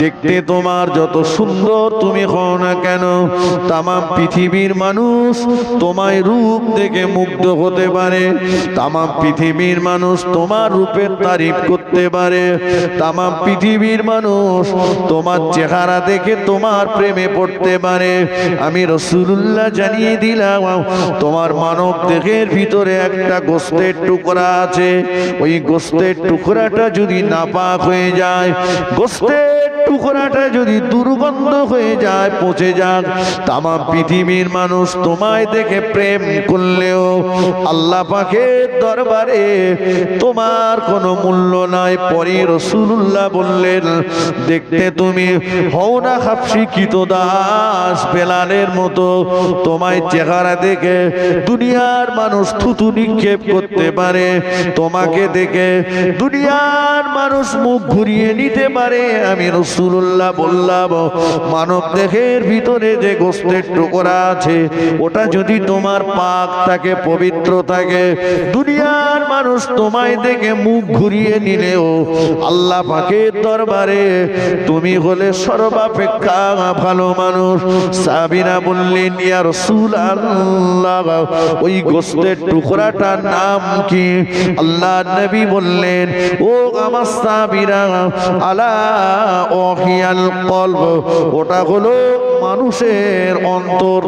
দেখতে তোমার যত সুন্দর তুমি হও না কেন তাম পৃথিবীর মানুষ তোমায় রূপ দেখে মুগ্ধ হতে পারে। তাম পৃথিবীর মানুষ তোমার রূপের তারিফ করতে পারে। তাম পৃথিবীর মানুষ তোমার চেহারা দেখে তোমার প্রেমে পড়তে পারে। আমি রসুল্লাহ জানিয়ে দিলাম, তোমার মানব দেহের ভিতরে একটা গোস্তের টুকরা আছে। ওই গোস্তের টুকরাটা যদি নাপাক হয়ে যায় গোস্তের টুকরাটা যদি দুর্গন্ধ হয়ে যায়, পচে যাক। তামা পৃথিবীর মানুষ তোমায় দেখে প্রেম করলেও আল্লাহ পাকের দরবারে তোমার কোনো মূল্য নাই। পরে রসুল্লাহ বললেন, দেখতে তুমি হও না খাপসি কিত দাস বেলালের মতো। তোমায় চেহারা দেখে দুনিয়ার মানুষ থুতু নিক্ষেপ করতে পারে। তোমাকে দেখে দুনিয়ার মানুষ মুখ ঘুরিয়ে নিতে পারে। আমি রসুল্লাহ বললাম, মানব দেহের ভিতরে যে গোস্তের টুকরা আছে, ওটা যদি তোমার পাক থাকে, পবিত্র থাকে, দুনিয়ার মানুষ তোমায় দেখে মুখ ঘুরিয়ে নিলেও আল্লাহ পাকের দরবারে তুমি হলে সর্বাপেক্ষা ভালো মানুষ। সাবিনা বললেন, ইয়া রসুল আল্লাহ ওই গোস্তের টুকরাটার নাম কি? আল্লাহ নবী বললেন, ও আমার সাবিরা আলা ওহিয়াল কলব, ওটা হলো মানুষের অন্তর।